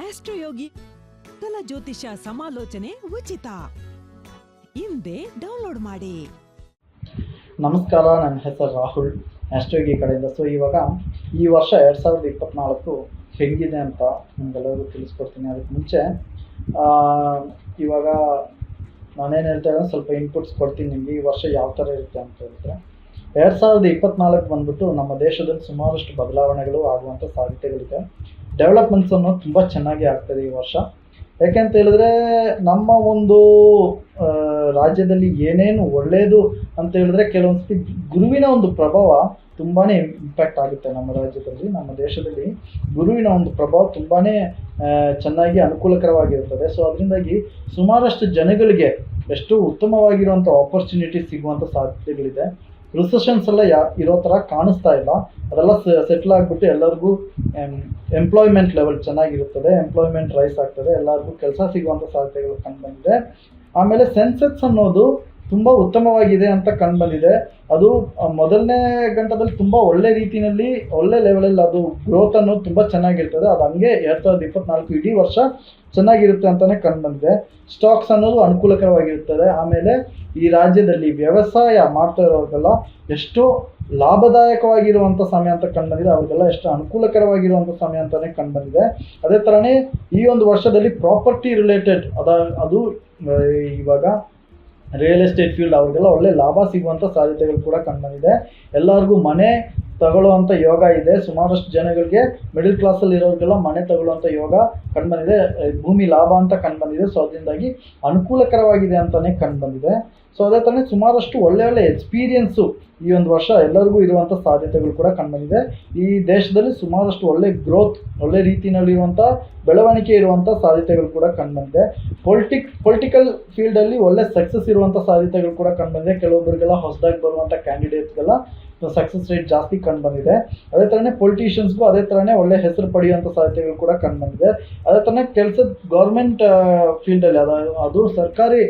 ಆಸ್ಟ್ರೋಯೋಗಿ ಕಲ ಜ್ಯೋತಿಷ ಸಮಾಲೋಚನೆ ಉಚಿತ. ಹಿಂದೆ ಡೌನ್ಲೋಡ್ ಮಾಡಿ. ನಮಸ್ಕಾರ, ನನ್ನ ಹೆಸರು ರಾಹುಲ್. ಆಸ್ಟ್ರೋಗಿ ಕಡೆಯಿಂದ. ಸೊ ಇವಾಗ ಈ ವರ್ಷ ಎರಡು ಸಾವಿರದ ಇಪ್ಪತ್ನಾಲ್ಕು ಹೆಂಗಿದೆ ಅಂತ ನಿಮ್ಗೆಲ್ಲರಿಗೂ ತಿಳಿಸ್ಕೊಡ್ತೀನಿ. ಅದಕ್ಕೆ ಮುಂಚೆ ಇವಾಗ ನಾನೇನು ಹೇಳ್ತೇನೆ ಸ್ವಲ್ಪ ಇನ್ಪುಟ್ಸ್ ಕೊಡ್ತೀನಿ ನಿಮಗೆ. ಈ ವರ್ಷ ಯಾವ ಥರ ಇರುತ್ತೆ ಅಂತ ಹೇಳಿದ್ರೆ, ಎರಡು ಸಾವಿರದ ಇಪ್ಪತ್ನಾಲ್ಕು ಬಂದ್ಬಿಟ್ಟು ನಮ್ಮ ದೇಶದಲ್ಲಿ ಸುಮಾರಷ್ಟು ಬದಲಾವಣೆಗಳು ಆಗುವಂಥ ಸಾಧ್ಯತೆಗಳಿದೆ. ಡೆವಲಪ್ಮೆಂಟ್ಸ್ ಅನ್ನೋದು ತುಂಬ ಚೆನ್ನಾಗಿ ಆಗ್ತದೆ ಈ ವರ್ಷ. ಯಾಕೆಂತ ಹೇಳಿದ್ರೆ ನಮ್ಮ ಒಂದು ರಾಜ್ಯದಲ್ಲಿ ಏನೇನು ಒಳ್ಳೆಯದು ಅಂತ ಹೇಳಿದ್ರೆ ಕೆಲವೊಂದ್ಸತಿ ಗುರುವಿನ ಒಂದು ಪ್ರಭಾವ ತುಂಬಾ ಇಂಪ್ಯಾಕ್ಟ್ ಆಗುತ್ತೆ ನಮ್ಮ ರಾಜ್ಯದಲ್ಲಿ, ನಮ್ಮ ದೇಶದಲ್ಲಿ. ಗುರುವಿನ ಒಂದು ಪ್ರಭಾವ ತುಂಬಾ ಚೆನ್ನಾಗಿ ಅನುಕೂಲಕರವಾಗಿರುತ್ತದೆ ಸೊ ಅದರಿಂದಾಗಿ ಸುಮಾರಷ್ಟು ಜನಗಳಿಗೆ ಎಷ್ಟು ಉತ್ತಮವಾಗಿರುವಂಥ ಆಪರ್ಚುನಿಟಿ ಸಿಗುವಂಥ ಸಾಧ್ಯತೆಗಳಿದೆ. ರಿಸೆಷನ್ಸ್ ಎಲ್ಲ ಯಾ ಇರೋ ಥರ ಕಾಣಿಸ್ತಾ ಇಲ್ಲ. ಅದೆಲ್ಲ ಸೆಟ್ಲ್ ಆಗಿಬಿಟ್ಟು ಎಲ್ಲರಿಗೂ ಎಂಪ್ಲಾಯ್ಮೆಂಟ್ ಲೆವೆಲ್ ಚೆನ್ನಾಗಿರುತ್ತದೆ. ಎಂಪ್ಲಾಯ್ಮೆಂಟ್ ರೈಸ್ ಆಗ್ತದೆ. ಎಲ್ಲರಿಗೂ ಕೆಲಸ ಸಿಗುವಂಥ ಸಾಧ್ಯತೆಗಳು ಕಂಡುಬಂದಿದೆ ಆಮೇಲೆ ಸೆನ್ಸೆಕ್ಸ್ ಅನ್ನೋದು ತುಂಬ ಉತ್ತಮವಾಗಿದೆ ಅಂತ ಕಂಡುಬಂದಿದೆ ಅದು ಮೊದಲನೇ ಗಂಟದಲ್ಲಿ ತುಂಬ ಒಳ್ಳೆ ರೀತಿಯಲ್ಲಿ, ಒಳ್ಳೆ ಲೆವೆಲಲ್ಲಿ ಅದು ಗ್ರೋತ್ ಅನ್ನೋದು ತುಂಬ ಚೆನ್ನಾಗಿರ್ತದೆ. ಅದು ಹಂಗೆ ಎರಡು ಸಾವಿರದ ಇಪ್ಪತ್ನಾಲ್ಕು ಇಡೀ ವರ್ಷ ಚೆನ್ನಾಗಿರುತ್ತೆ ಅಂತಲೇ ಕಂಡುಬಂದಿದೆ ಸ್ಟಾಕ್ಸ್ ಅನ್ನೋದು ಅನುಕೂಲಕರವಾಗಿರುತ್ತದೆ. ಆಮೇಲೆ ಈ ರಾಜ್ಯದಲ್ಲಿ ವ್ಯವಸಾಯ ಮಾಡ್ತಾ ಇರೋರಿಗೆಲ್ಲ ಎಷ್ಟು ಲಾಭದಾಯಕವಾಗಿರುವಂಥ ಸಮಯ ಅಂತ ಕಂಡುಬಂದಿದೆ ಅವ್ರಿಗೆಲ್ಲ ಎಷ್ಟು ಅನುಕೂಲಕರವಾಗಿರುವಂಥ ಸಮಯ ಅಂತಲೇ ಕಂಡುಬಂದಿದೆ ಅದೇ ಥರನೇ ಈ ಒಂದು ವರ್ಷದಲ್ಲಿ ಪ್ರಾಪರ್ಟಿ ರಿಲೇಟೆಡ್ ಅದ, ಅದು ಇವಾಗ ರಿಯಲ್ ಎಸ್ಟೇಟ್ ಫೀಲ್ಡ್ ಅವ್ರಿಗೆಲ್ಲ ಒಳ್ಳೆ ಲಾಭ ಸಿಗುವಂಥ ಸಾಧ್ಯತೆಗಳು ಕೂಡ ಕಂಡುಬಂದಿದೆ. ಎಲ್ಲರಿಗೂ ಮನೆ ತಗೊಳ್ಳುವಂಥ ಯೋಗ ಇದೆ. ಸುಮಾರಷ್ಟು ಜನಗಳಿಗೆ ಮಿಡಲ್ ಕ್ಲಾಸಲ್ಲಿ ಇರೋರಿಗೆಲ್ಲ ಮನೆ ತಗೊಳ್ಳುವಂಥ ಯೋಗ ಕಂಡುಬಂದಿದೆ. ಭೂಮಿ ಲಾಭ ಅಂತ ಕಂಡುಬಂದಿದೆ. ಸೊ ಅದರಿಂದಾಗಿ ಅನುಕೂಲಕರವಾಗಿದೆ ಅಂತಲೇ ಕಂಡುಬಂದಿದೆ. ಸೊ ಅದೇ ಥರನೇ ಸುಮಾರಷ್ಟು ಒಳ್ಳೆ ಒಳ್ಳೆ ಎಕ್ಸ್ಪೀರಿಯನ್ಸು ಈ ಒಂದು ವರ್ಷ ಎಲ್ಲರಿಗೂ ಇರುವಂಥ ಸಾಧ್ಯತೆಗಳು ಕೂಡ ಕಂಡುಬಂದಿದೆ. ಈ ದೇಶದಲ್ಲಿ ಸುಮಾರಷ್ಟು ಒಳ್ಳೆ ಗ್ರೋತ್ ಒಳ್ಳೆ ರೀತಿಯಲ್ಲಿರುವಂಥ ಬೆಳವಣಿಗೆ ಇರುವಂಥ ಸಾಧ್ಯತೆಗಳು ಕೂಡ ಕಂಡುಬಂದಿದೆ. ಪೊಲಿಟಿಕ್ ಪೊಲಿಟಿಕಲ್ ಫೀಲ್ಡಲ್ಲಿ ಒಳ್ಳೆ ಸಕ್ಸಸ್ ಇರುವಂಥ ಸಾಧ್ಯತೆಗಳು ಕೂಡ ಕಂಡುಬಂದಿದೆ. ಕೆಲವೊಬ್ಬರಿಗೆಲ್ಲ ಹೊಸದಾಗಿ ಬರುವಂಥ ಕ್ಯಾಂಡಿಡೇಟ್ಸ್ಗೆಲ್ಲ ಸಕ್ಸಸ್ ರೇಟ್ ಜಾಸ್ತಿ ಕಂಡುಬಂದಿದೆ. ಅದೇ ಥರನೇ ಪೊಲಿಟಿಷಿಯನ್ಸ್ಗೂ ಅದೇ ಥರನೇ ಒಳ್ಳೆ ಹೆಸರು ಪಡೆಯುವಂಥ ಸಾಧ್ಯತೆಗಳು ಕೂಡ ಕಂಡುಬಂದಿದೆ. ಅದೇ ಥರನೇ ಕೆಲಸದ ಗೌರ್ಮೆಂಟ್ ಫೀಲ್ಡಲ್ಲಿ ಅದು ಅದು ಸರ್ಕಾರಿ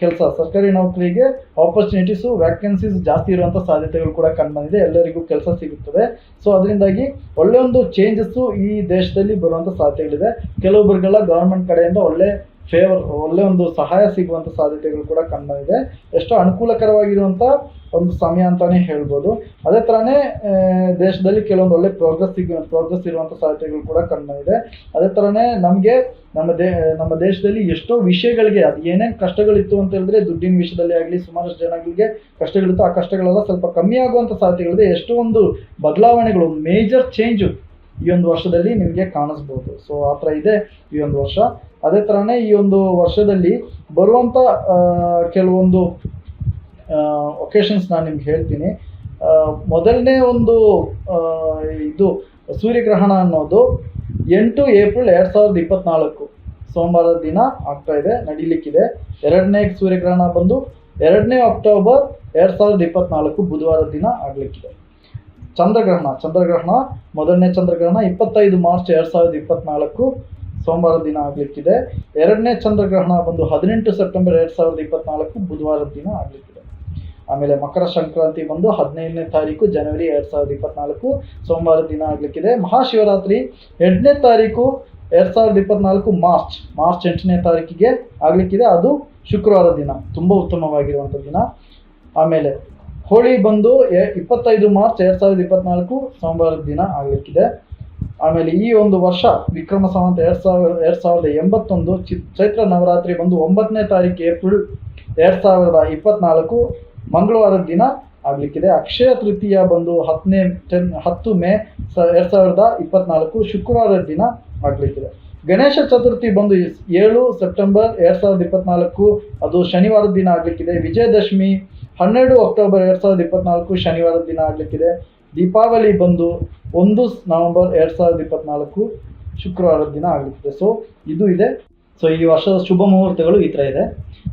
ಕೆಲಸ. ಸರ್ಕಾರಿ ನೌಕರಿಗೆ ಆಪರ್ಚುನಿಟೀಸು ವ್ಯಾಕೆನ್ಸೀಸ್ ಜಾಸ್ತಿ ಇರುವಂಥ ಸಾಧ್ಯತೆಗಳು ಕೂಡ ಕಂಡುಬಂದಿದೆ ಎಲ್ಲರಿಗೂ ಕೆಲಸ ಸಿಗುತ್ತದೆ. ಸೊ ಅದರಿಂದಾಗಿ ಒಳ್ಳೆಯ ಒಂದು ಚೇಂಜಸ್ಸು ಈ ದೇಶದಲ್ಲಿ ಬರುವಂಥ ಸಾಧ್ಯತೆಗಳಿದೆ. ಕೆಲವೊಬ್ಬರಿಗೆಲ್ಲ ಗೌರ್ಮೆಂಟ್ ಕಡೆಯಿಂದ ಒಳ್ಳೆ ಫೇವರ್ ಒಳ್ಳೆ ಒಂದು ಸಹಾಯ ಸಿಗುವಂಥ ಸಾಧ್ಯತೆಗಳು ಕೂಡ ಕಂಡುಬಂದಿದೆ ಎಷ್ಟೋ ಅನುಕೂಲಕರವಾಗಿರುವಂಥ ಒಂದು ಸಮಯ ಅಂತಲೇ ಹೇಳ್ಬೋದು. ಅದೇ ಥರನೇ ದೇಶದಲ್ಲಿ ಕೆಲವೊಂದು ಒಳ್ಳೆ ಪ್ರೋಗ್ರೆಸ್ ಸಿಗ ಪ್ರೋಗ್ರೆಸ್ ಇರುವಂಥ ಸಾಧ್ಯತೆಗಳು ಕೂಡ ಕಂಡುಬಂದಿದೆ ಅದೇ ಥರನೇ ನಮಗೆ, ನಮ್ಮ ದೇ, ನಮ್ಮ ದೇಶದಲ್ಲಿ ಎಷ್ಟೋ ವಿಷಯಗಳಿಗೆ, ಅದು ಏನೇನು ಕಷ್ಟಗಳಿತ್ತು ಅಂತ ಹೇಳಿದ್ರೆ ದುಡ್ಡಿನ ವಿಷಯದಲ್ಲಿ ಆಗಲಿ, ಸುಮಾರಷ್ಟು ಜನಗಳಿಗೆ ಕಷ್ಟಗಳಿತ್ತು. ಆ ಕಷ್ಟಗಳೆಲ್ಲ ಸ್ವಲ್ಪ ಕಮ್ಮಿ ಆಗುವಂಥ ಸಾಧ್ಯತೆಗಳಿದೆ. ಎಷ್ಟೋ ಒಂದು ಬದಲಾವಣೆಗಳು ಮೇಜರ್ ಚೇಂಜು ಈ ಒಂದು ವರ್ಷದಲ್ಲಿ ನಿಮಗೆ ಕಾಣಿಸ್ಬೋದು. ಸೊ ಆ ಥರ ಇದೆ ಈ ಒಂದು ವರ್ಷ. ಅದೇ ಥರನೇ ಈ ಒಂದು ವರ್ಷದಲ್ಲಿ ಬರುವಂಥ ಕೆಲವೊಂದು ಒಕೇಶನ್ಸ್ ನಾನು ನಿಮ್ಗೆ ಹೇಳ್ತೀನಿ. ಮೊದಲನೇ ಒಂದು ಇದು ಸೂರ್ಯಗ್ರಹಣ ಅನ್ನೋದು ಎಂಟು ಏಪ್ರಿಲ್ ಎರಡು ಸಾವಿರದ ಇಪ್ಪತ್ನಾಲ್ಕು. ಸೋಮವಾರದ ದಿನ ಆಗ್ತಾ ಇದೆ, ನಡೀಲಿಕ್ಕಿದೆ. ಎರಡನೇ ಸೂರ್ಯಗ್ರಹಣ ಬಂದು ಎರಡನೇ ಅಕ್ಟೋಬರ್ ಎರಡು ಸಾವಿರದ ಇಪ್ಪತ್ನಾಲ್ಕು ಬುಧವಾರ ದಿನ ಆಗಲಿಕ್ಕಿದೆ. ಚಂದ್ರಗ್ರಹಣ ಚಂದ್ರಗ್ರಹಣ, ಮೊದಲನೇ ಚಂದ್ರಗ್ರಹಣ ಇಪ್ಪತ್ತೈದು ಮಾರ್ಚ್ ಎರಡು ಸಾವಿರದ ಇಪ್ಪತ್ನಾಲ್ಕು. ಸೋಮವಾರ ದಿನ ಆಗಲಿಕ್ಕಿದೆ. ಎರಡನೇ ಚಂದ್ರಗ್ರಹಣ ಬಂದು ಹದಿನೆಂಟು ಸೆಪ್ಟೆಂಬರ್ ಎರಡು ಸಾವಿರದ ಇಪ್ಪತ್ನಾಲ್ಕು ಬುಧವಾರದ ದಿನ ಆಗಲಿಕ್ಕಿದೆ. ಆಮೇಲೆ ಮಕರ ಸಂಕ್ರಾಂತಿ ಬಂದು ಹದಿನೈದನೇ ತಾರೀಕು ಜನವರಿ ಎರಡು ಸಾವಿರದ ಇಪ್ಪತ್ನಾಲ್ಕು ಸೋಮವಾರ ದಿನ ಆಗಲಿಕ್ಕಿದೆ. ಮಹಾಶಿವರಾತ್ರಿ ಎಂಟನೇ ತಾರೀಕು ಎರಡು ಸಾವಿರದ ಇಪ್ಪತ್ನಾಲ್ಕು ಮಾರ್ಚ್ ಮಾರ್ಚ್ ಎಂಟನೇ ತಾರೀಕಿಗೆ ಆಗಲಿಕ್ಕಿದೆ. ಅದು ಶುಕ್ರವಾರ ದಿನ, ತುಂಬ ಉತ್ತಮವಾಗಿರುವಂಥ ದಿನ. ಆಮೇಲೆ ಹೋಳಿ ಬಂದು ಎ- ಇಪ್ಪತ್ತೈದು ಮಾರ್ಚ್ ಎರಡು ಸಾವಿರದ ಇಪ್ಪತ್ನಾಲ್ಕು ಸೋಮವಾರದ ದಿನ ಆಗಲಿಕ್ಕಿದೆ. ಆಮೇಲೆ ಈ ಒಂದು ವರ್ಷ ವಿಕ್ರಮ ಸಾವಂತ ಎರಡು ಸಾವಿರ, ಎರಡು ಸಾವಿರದ ಎಂಬತ್ತೊಂದು ಚಿ, ಚೈತ್ರ ನವರಾತ್ರಿ ಬಂದು ಒಂಬತ್ತನೇ ತಾರೀಕು ಏಪ್ರಿಲ್ ಎರಡು ಸಾವಿರದ ಇಪ್ಪತ್ನಾಲ್ಕು ಮಂಗಳವಾರದ ದಿನ ಆಗಲಿಕ್ಕಿದೆ. ಅಕ್ಷಯ ತೃತೀಯ ಬಂದು ಹತ್ತನೇ, ಟೆನ್, ಹತ್ತು ಮೇ ಸ, ಎರಡು ಸಾವಿರದ ಇಪ್ಪತ್ನಾಲ್ಕು ಶುಕ್ರವಾರದ ದಿನ ಆಗಲಿಕ್ಕಿದೆ. ಗಣೇಶ ಚತುರ್ಥಿ ಬಂದು ಏಳು ಸೆಪ್ಟೆಂಬರ್ ಎರಡು ಸಾವಿರದ ಇಪ್ಪತ್ನಾಲ್ಕು, ಅದು ಶನಿವಾರದ ದಿನ ಆಗಲಿಕ್ಕಿದೆ. ವಿಜಯದಶಮಿ ಹನ್ನೆರಡು ಅಕ್ಟೋಬರ್ ಎರಡು ಸಾವಿರದ ಇಪ್ಪತ್ನಾಲ್ಕು ಶನಿವಾರದ ದಿನ ಆಗಲಿಕ್ಕಿದೆ. ದೀಪಾವಳಿ ಬಂದು ಒಂದು ನವೆಂಬರ್ ಎರಡು ಸಾವಿರದ ಇಪ್ಪತ್ನಾಲ್ಕು ಶುಕ್ರವಾರದ ದಿನ ಆಗುತ್ತದೆ ಸೊ ಇದು ಇದೆ. ಸೊ ಈ ವರ್ಷದ ಶುಭ ಮುಹೂರ್ತಗಳು ಈ ಥರ ಇದೆ.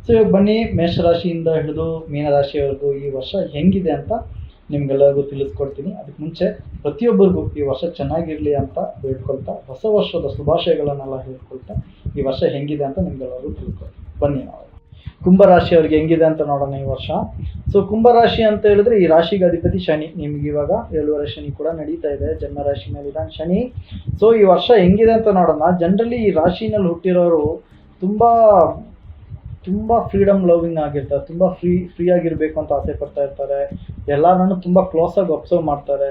ಸೊ ಇವಾಗ ಬನ್ನಿ, ಮೇಷರಾಶಿಯಿಂದ ಹಿಡಿದು ಮೀನರಾಶಿಯವರೆಗೂ ಈ ವರ್ಷ ಹೆಂಗಿದೆ ಅಂತ ನಿಮ್ಗೆಲ್ಲರಿಗೂ ತಿಳಿಸ್ಕೊಡ್ತೀನಿ. ಅದಕ್ಕೆ ಮುಂಚೆ ಪ್ರತಿಯೊಬ್ಬರಿಗೂ ಈ ವರ್ಷ ಚೆನ್ನಾಗಿರಲಿ ಅಂತ ಹೇಳ್ಕೊಳ್ತಾ ಹೊಸ ವರ್ಷದ ಶುಭಾಶಯಗಳನ್ನೆಲ್ಲ ಹೇಳ್ಕೊಳ್ತಾ ಈ ವರ್ಷ ಹೆಂಗಿದೆ ಅಂತ ನಿಮ್ಗೆಲ್ಲರಿಗೂ ತಿಳ್ಕೊಳ್ತೀನಿ. ಬನ್ನಿ ನಾವು. ಕುಂಭರಾಶಿಯವರಿಗೆ ಹೆಂಗಿದೆ ಅಂತ ನೋಡೋಣ ಈ ವರ್ಷ. ಸೊ ಕುಂಭರಾಶಿ ಅಂತ ಹೇಳಿದ್ರೆ ಈ ರಾಶಿಗೆ ಅಧಿಪತಿ ಶನಿ. ನಿಮ್ಗೆ ಇವಾಗ ಏಳುವರೆ ಶನಿ ಕೂಡ ನಡೀತಾ ಇದೆ. ಜನ್ಮ ರಾಶಿ ಇದ್ದಾನೆ ಶನಿ. ಸೊ ಈ ವರ್ಷ ಹೆಂಗಿದೆ ಅಂತ ನೋಡೋಣ. ಜನರಲಿ ಈ ರಾಶಿನಲ್ಲಿ ಹುಟ್ಟಿರೋರು ತುಂಬ ತುಂಬ ಫ್ರೀಡಮ್ ಲವಿಂಗ್ ಆಗಿರ್ತಾರೆ. ತುಂಬ ಫ್ರೀ ಫ್ರೀ ಆಗಿರಬೇಕು ಅಂತ ಆಸೆ ಪಡ್ತಾ ಇರ್ತಾರೆ. ಎಲ್ಲರನ್ನು ತುಂಬ ಕ್ಲೋಸಾಗಿ ಅಬ್ಸರ್ವ್ ಮಾಡ್ತಾರೆ.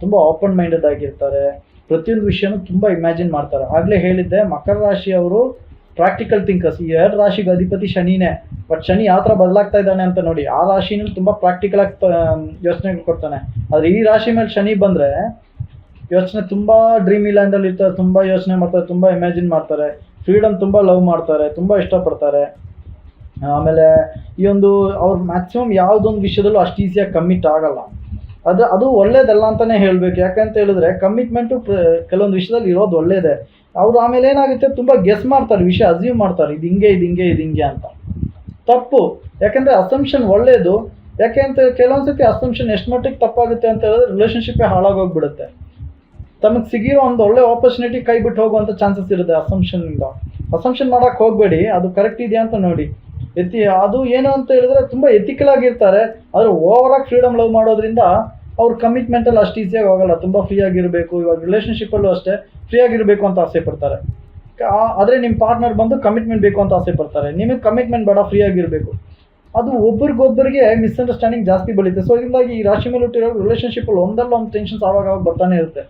ತುಂಬ ಓಪನ್ ಮೈಂಡೆಡ್ ಆಗಿರ್ತಾರೆ. ಪ್ರತಿಯೊಂದು ವಿಷಯನೂ ತುಂಬ ಇಮ್ಯಾಜಿನ್ ಮಾಡ್ತಾರೆ. ಆಗಲೇ ಹೇಳಿದ್ದೆ, ಮಕರ ರಾಶಿಯವರು ಪ್ರಾಕ್ಟಿಕಲ್ ಥಿಂಕರ್ಸ್ ಈ ಎರಡು ರಾಶಿಗೆ ಅಧಿಪತಿ ಶನಿನೇ ಬಟ್ ಶನಿ ಯಾವ ಥರ ಬದಲಾಗ್ತಾ ಇದ್ದಾನೆ ಅಂತ ನೋಡಿ, ಆ ರಾಶಿನಲ್ಲಿ ತುಂಬ ಪ್ರಾಕ್ಟಿಕಲ್ ಆಗಿ ಯೋಚನೆ ಕೊಡ್ತಾನೆ. ಆದರೆ ಈ ರಾಶಿ ಮೇಲೆ ಶನಿ ಬಂದರೆ, ಯೋಚನೆ ತುಂಬ ಡ್ರೀಮಿ ಲ್ಯಾಂಡಲ್ಲಿ ಇರ್ತಾರೆ, ತುಂಬ ಯೋಚನೆ ಮಾಡ್ತಾರೆ, ತುಂಬ ಇಮ್ಯಾಜಿನ್ ಮಾಡ್ತಾರೆ ಫ್ರೀಡಮ್ ತುಂಬ ಲವ್ ಮಾಡ್ತಾರೆ, ತುಂಬ ಇಷ್ಟಪಡ್ತಾರೆ. ಆಮೇಲೆ ಈ ಒಂದು ಅವ್ರು ಮ್ಯಾಕ್ಸಿಮಮ್ ಯಾವುದೊಂದು ವಿಷಯದಲ್ಲೂ ಅಷ್ಟು ಈಸಿಯಾಗಿ ಕಮ್ಮಿಟ್ ಆಗಲ್ಲ. ಅದು ಅದು ಒಳ್ಳೇದಲ್ಲ ಅಂತಲೇ ಹೇಳಬೇಕು. ಯಾಕಂತ ಹೇಳಿದ್ರೆ ಕಮಿಟ್ಮೆಂಟು ಕೆಲವೊಂದು ವಿಷಯದಲ್ಲಿ ಇರೋದು ಒಳ್ಳೇದೇ. ಅವರು ಆಮೇಲೆ ಏನಾಗುತ್ತೆ? ತುಂಬ ಗೆಸ್ ಮಾಡ್ತಾರೆ, ವಿಷಯ ಅಸ್ಯೂಮ್ ಮಾಡ್ತಾರೆ. ಇದು ಹಿಂಗೆ ಇದು ಹಿಂಗೆ ಇದು ಹಿಂಗೆ ಅಂತ. ತಪ್ಪು. ಯಾಕೆಂದರೆ ಅಸಂಪ್ಷನ್ ಒಳ್ಳೆಯದು ಯಾಕೆ ಅಂತ ಕೆಲವೊಂದು ಸತಿ ಅಸಂಪ್ಷನ್ ಎಷ್ಟು ಮಟ್ಟಿಗೆ ತಪ್ಪಾಗುತ್ತೆ ಅಂತ ಹೇಳಿದ್ರೆ ರಿಲೇಷನ್ಶಿಪ್ಪೇ ಹಾಳಾಗೋಗ್ಬಿಡುತ್ತೆ ತಮಗೆ ಸಿಗಿರೋ ಒಂದು ಒಳ್ಳೆ ಆಪರ್ಚುನಿಟಿ ಕೈ ಬಿಟ್ಟು ಹೋಗುವಂಥ ಚಾನ್ಸಸ್ ಇರುತ್ತೆ ಅಸಂಪ್ಷನ್ನಿಂದ ಅಸಂಪ್ಷನ್ ಮಾಡೋಕೆ ಹೋಗಬೇಡಿ. ಅದು ಕರೆಕ್ಟ್ ಇದೆಯಾ ಅಂತ ನೋಡಿ. ಎತ್ತಿ ಅದು ಏನು ಅಂತ ಹೇಳಿದ್ರೆ ತುಂಬ ಎಥಿಕಲ್ ಆಗಿರ್ತಾರೆ. ಆದರೆ ಓವರಾಗಿ ಫ್ರೀಡಮ್ ಲವ್ ಮಾಡೋದ್ರಿಂದ ಅವ್ರ ಕಮಿಟ್ಮೆಂಟಲ್ಲಿ ಅಷ್ಟು ಈಸಿಯಾಗಿ ಹೋಗಲ್ಲ. ತುಂಬ ಫ್ರೀ ಆಗಿರಬೇಕು. ಇವಾಗ ರಿಲೇಷನ್ಶಿಪ್ಪಲ್ಲೂ ಅಷ್ಟೇ ಫ್ರೀ ಆಗಿರಬೇಕು ಅಂತ ಆಸೆ ಪಡ್ತಾರೆ. ಆದರೆ ನಿಮ್ಮ ಪಾರ್ಟ್ನರ್ ಬಂದು ಕಮಿಟ್ಮೆಂಟ್ ಬೇಕು ಅಂತ ಆಸೆ ಪಡ್ತಾರೆ. ನಿಮಗೆ ಕಮಿಟ್ಮೆಂಟ್ ಬೇಡ ಫ್ರೀ ಆಗಿರಬೇಕು. ಅದು ಒಬ್ರಿಗೊಬ್ಬರಿಗೆ ಮಿಸ್ಅಂಡರ್ಸ್ಟ್ಯಾಂಡಿಂಗ್ ಜಾಸ್ತಿ ಬೆಳೀತೆ ಸೊ ಇದರಿಂದಾಗಿ ಈ ರಾಶಿ ಮೇಲೆ ಹುಟ್ಟಿರೋ ರಿಲೇಷನ್ಶಿಪ್ಪಲ್ಲಿ ಒಂದಲ್ಲ ಒಂದು ಟೆನ್ಷನ್ಸ್ ಆವಾಗ ಆವಾಗ ಬರ್ತಾನೆ ಇರುತ್ತೆ.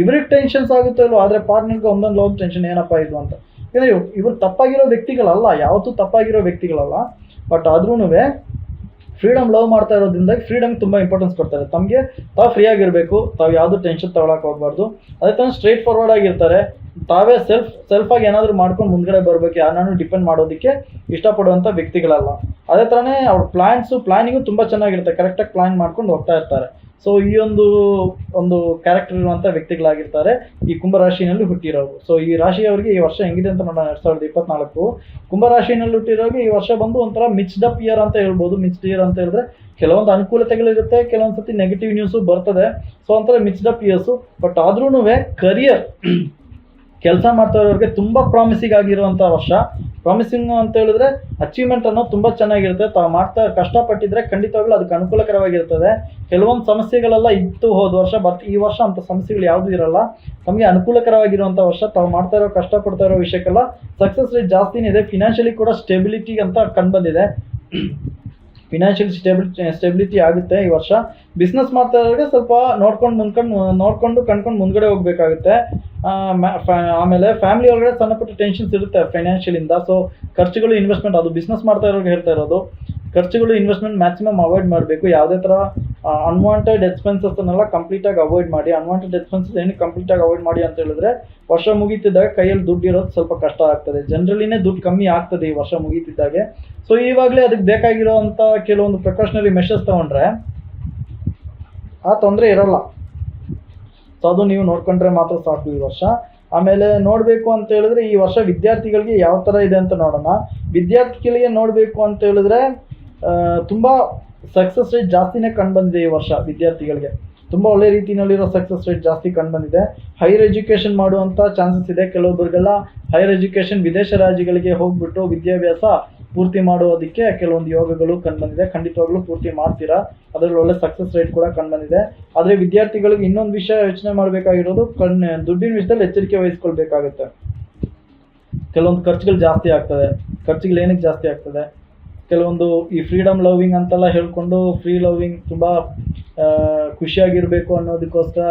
ಇವ್ರಿಗೆ ಟೆನ್ಷನ್ಸ್ ಆಗುತ್ತೋ ಅಲ್ವ ಆದರೆ ಪಾರ್ಟ್ನರ್ಗೆ ಒಂದೊಂದು ಒಂದು ಟೆನ್ಷನ್ ಏನಪ್ಪ ಇದು ಅಂತ. ಯಾಕಂದರೆ ಇವರು ತಪ್ಪಾಗಿರೋ ವ್ಯಕ್ತಿಗಳಲ್ಲ, ಯಾವತ್ತೂ ತಪ್ಪಾಗಿರೋ ವ್ಯಕ್ತಿಗಳಲ್ಲ ಬಟ್ ಆದ್ರೂ ಫ್ರೀಡಮ್ ಲವ್ ಮಾಡ್ತಾ ಇರೋದ್ರಿಂದ ಫ್ರೀಡಮ್ ತುಂಬ ಇಂಪಾರ್ಟೆನ್ಸ್ ಕೊಡ್ತಾರೆ ತಮಗೆ ತಾವು ಫ್ರೀ ಆಗಿರಬೇಕು, ತಾವು ಯಾವುದೂ ಟೆನ್ಷನ್ ತಗೊಳಕ್ಕೆ ಹೋಗ್ಬಾರ್ದು. ಅದೇ ಥರ ಸ್ಟ್ರೈಟ್ ಫಾರ್ವರ್ಡ್ ಆಗಿರ್ತಾರೆ. ತಾವೇ ಸೆಲ್ಫ್ ಸೆಲ್ಫಾಗಿ ಏನಾದರೂ ಮಾಡ್ಕೊಂಡು ಮುಂದ್ಗಡೆ ಬರಬೇಕು ಯಾರನ್ನೂ ಡಿಪೆಂಡ್ ಮಾಡೋದಕ್ಕೆ ಇಷ್ಟಪಡುವಂಥ ವ್ಯಕ್ತಿಗಳಲ್ಲ. ಅದೇ ಥರನೇ ಅವ್ರ ಪ್ಲ್ಯಾನ್ಸು ಪ್ಲ್ಯಾನಿಂಗು ತುಂಬ ಚೆನ್ನಾಗಿರುತ್ತೆ. ಕರೆಕ್ಟಾಗಿ ಪ್ಲ್ಯಾನ್ ಮಾಡ್ಕೊಂಡು ಹೋಗ್ತಾ ಇರ್ತಾರೆ. ಸೊ ಈ ಒಂದು ಒಂದು ಕ್ಯಾರೆಕ್ಟರ್ ಇರುವಂಥ ವ್ಯಕ್ತಿಗಳಾಗಿರ್ತಾರೆ. ಈ ಕುಂಭರಾಶಿನಲ್ಲಿ ಹುಟ್ಟಿರೋರು. ಸೊ ಈ ರಾಶಿಯವರಿಗೆ ಈ ವರ್ಷ ಹೆಂಗಿದೆ ಅಂತ ನೋಡೋಣ ಎರಡು ಸಾವಿರದ ಇಪ್ಪತ್ನಾಲ್ಕು. ಕುಂಭರಾಶಿನಲ್ಲಿ ಹುಟ್ಟಿರೋರಿಗೆ ಈ ವರ್ಷ ಬಂದು ಒಂಥರ ಮಿಕ್ಸ್ಡ್ ಅಪ್ ಇಯರ್ ಅಂತ ಹೇಳ್ಬೋದು. ಮಿಕ್ಸ್ಡ್ ಇಯರ್ ಅಂತ ಹೇಳಿದ್ರೆ ಕೆಲವೊಂದು ಅನುಕೂಲತೆಗಳಿರುತ್ತೆ ಕೆಲವೊಂದು ಸತಿ ನೆಗೆಟಿವ್ ನ್ಯೂಸು ಬರ್ತದೆ. ಸೊ ಒಂಥರ ಮಿಕ್ಸ್ಡ್ ಅಪ್ ಇಯರ್ಸು ಬಟ್ ಆದ್ರೂ ಕರಿಯರ್ ಕೆಲಸ ಮಾಡ್ತಾ ಇರೋರಿಗೆ ತುಂಬ ಪ್ರಾಮಿಸಿಂಗ್ ಆಗಿರುವಂಥ ವರ್ಷ. ಪ್ರಾಮಿಸಿಂಗ್ ಅಂತ ಹೇಳಿದ್ರೆ ಅಚೀವ್ಮೆಂಟ್ ಅನ್ನೋದು ತುಂಬ ಚೆನ್ನಾಗಿರುತ್ತೆ. ತಾವು ಮಾಡ್ತಾ ಕಷ್ಟಪಟ್ಟಿದ್ರೆ ಖಂಡಿತವಾಗ್ಲೂ ಅದಕ್ಕೆ ಅನುಕೂಲಕರವಾಗಿರ್ತದೆ. ಕೆಲವೊಂದು ಸಮಸ್ಯೆಗಳೆಲ್ಲ ಇತ್ತು ಹೋದ ವರ್ಷ, ಬಟ್ ಈ ವರ್ಷ ಅಂಥ ಸಮಸ್ಯೆಗಳು ಯಾವುದೂ ಇರಲ್ಲ. ತಮಗೆ ಅನುಕೂಲಕರವಾಗಿರುವಂಥ ವರ್ಷ, ತಾವು ಮಾಡ್ತಾ ಇರೋ ಕಷ್ಟಪಡ್ತಾ ಇರೋ ವಿಷಯಕ್ಕೆಲ್ಲ ಸಕ್ಸಸ್ ರೇಟ್ ಜಾಸ್ತಿನೇ ಇದೆ. ಫಿನಾನ್ಷಿಯಲಿ ಕೂಡ ಸ್ಟೆಬಿಲಿಟಿ ಅಂತ ಕಂಡುಬಂದಿದೆ. ಫಿನಾನ್ಷಿಯಲ್ ಸ್ಟೆಬಿಲ್ ಸ್ಟೆಬಿಲಿಟಿ ಆಗುತ್ತೆ ಈ ವರ್ಷ. ಬಿಸ್ನೆಸ್ ಮಾಡ್ತಾ ಇರೋರಿಗೆ ಸ್ವಲ್ಪ ನೋಡ್ಕೊಂಡು ಮುಂದ್ಕೊಂಡು, ನೋಡ್ಕೊಂಡು ಕಣ್ಕೊಂಡು ಮುಂದ್ಗಡೆ ಹೋಗ್ಬೇಕಾಗುತ್ತೆ. ಆಮೇಲೆ ಫ್ಯಾಮಿಲಿ ಒಳಗಡೆ ಸಣ್ಣ ಪುಟ್ಟ ಟೆನ್ಷನ್ಸ್ ಇರುತ್ತೆ ಫೈನಾನ್ಷಿಯಲಿಂದ ಸೊ ಖರ್ಚುಗಳು ಇನ್ವೆಸ್ಟ್ಮೆಂಟ್ ಅದು ಬಿಸ್ನೆಸ್ ಮಾಡ್ತಾ ಇರೋರಿಗೆ ಹೇಳ್ತಾ ಇರೋದು. ಖರ್ಚುಗಳು ಇನ್ವೆಸ್ಟ್ಮೆಂಟ್ ಮ್ಯಾಕ್ಸಿಮಮ್ ಅವಾಯ್ಡ್ ಮಾಡಬೇಕು. ಯಾವುದೇ ಥರ ಅನ್ವಾಂಟೆಡ್ ಎಕ್ಸ್ಪೆನ್ಸಸ್ನೆಲ್ಲ ಕಂಪ್ಲೀಟಾಗಿ ಅವಾಯ್ಡ್ ಮಾಡಿ. ಅನ್ವಾಂಟೆಡ್ ಎಕ್ಸ್ಪೆನ್ಸಸ್ ಏನು ಕಂಪ್ಲೀಟಾಗಿ ಅವಾಯ್ಡ್ ಮಾಡಿ ಅಂತ ಹೇಳಿದ್ರೆ, ವರ್ಷ ಮುಗೀತಿದ್ದಾಗ ಕೈಯಲ್ಲಿ ದುಡ್ಡು ಇರೋದು ಸ್ವಲ್ಪ ಕಷ್ಟ ಆಗ್ತದೆ. ಜನರಲಿನೇ ದುಡ್ಡು ಕಮ್ಮಿ ಆಗ್ತದೆ ಈ ವರ್ಷ ಮುಗೀತಿದ್ದಾಗೆ. ಸೊ ಇವಾಗಲೇ ಅದಕ್ಕೆ ಬೇಕಾಗಿರೋವಂಥ ಕೆಲವೊಂದು ಪ್ರಿಕಾಷನರಿ ಮೆಷರ್ಸ್ ತೊಗೊಂಡ್ರೆ, ಆ ತೊಂದರೆ ಇರೋಲ್ಲ. ಸೊ ಅದು ನೀವು ನೋಡ್ಕೊಂಡ್ರೆ ಮಾತ್ರ ಸಾಕು ಈ ವರ್ಷ. ಆಮೇಲೆ ನೋಡಬೇಕು ಅಂತ ಹೇಳಿದ್ರೆ, ಈ ವರ್ಷ ವಿದ್ಯಾರ್ಥಿಗಳಿಗೆ ಯಾವ ಥರ ಇದೆ ಅಂತ ನೋಡೋಣ. ವಿದ್ಯಾರ್ಥಿಗಳಿಗೆ ನೋಡಬೇಕು ಅಂತ ಹೇಳಿದ್ರೆ ತುಂಬ ಸಕ್ಸಸ್ ರೇಟ್ ಜಾಸ್ತಿನೇ ಕಂಡುಬಂದಿದೆ ಈ ವರ್ಷ ವಿದ್ಯಾರ್ಥಿಗಳಿಗೆ. ತುಂಬ ಒಳ್ಳೆ ರೀತಿಯಲ್ಲಿರೋ ಸಕ್ಸಸ್ ರೇಟ್ ಜಾಸ್ತಿ ಕಂಡುಬಂದಿದೆ. ಹೈಯರ್ ಎಜುಕೇಷನ್ ಮಾಡುವಂಥ ಚಾನ್ಸಸ್ ಇದೆ. ಕೆಲವೊಬ್ಬರಿಗೆಲ್ಲ ಹೈಯರ್ ಎಜುಕೇಷನ್ ವಿದೇಶ ರಾಜ್ಯಗಳಿಗೆ ಹೋಗ್ಬಿಟ್ಟು ವಿದ್ಯಾಭ್ಯಾಸ ಪೂರ್ತಿ ಮಾಡೋದಕ್ಕೆ ಕೆಲವೊಂದು ಯೋಗಗಳು ಕಂಡುಬಂದಿದೆ. ಖಂಡಿತವಾಗ್ಲೂ ಪೂರ್ತಿ ಮಾಡ್ತೀರಾ? ಅದರಲ್ಲಿ ಒಳ್ಳೆ ಸಕ್ಸಸ್ ರೇಟ್ ಕೂಡ ಕಂಡುಬಂದಿದೆ. ಆದರೆ ವಿದ್ಯಾರ್ಥಿಗಳಿಗೆ ಇನ್ನೊಂದು ವಿಷಯ ಯೋಚನೆ ಮಾಡಬೇಕಾಗಿರೋದು, ಕಣ್, ದುಡ್ಡಿನ ವಿಷಯದಲ್ಲಿ ಎಚ್ಚರಿಕೆ ವಹಿಸ್ಕೊಳ್ಬೇಕಾಗುತ್ತೆ. ಕೆಲವೊಂದು ಖರ್ಚುಗಳು ಜಾಸ್ತಿ ಆಗ್ತದೆ. ಖರ್ಚುಗಳು ಏನಕ್ಕೆ ಜಾಸ್ತಿ ಆಗ್ತದೆ? ಕೆಲವೊಂದು ಈ ಫ್ರೀಡಮ್ ಲವಿಂಗ್ ಅಂತೆಲ್ಲ ಹೇಳ್ಕೊಂಡು ಫ್ರೀ ಲವಿಂಗ್ ತುಂಬ ಖುಷಿಯಾಗಿರಬೇಕು ಅನ್ನೋದಕ್ಕೋಸ್ಕರ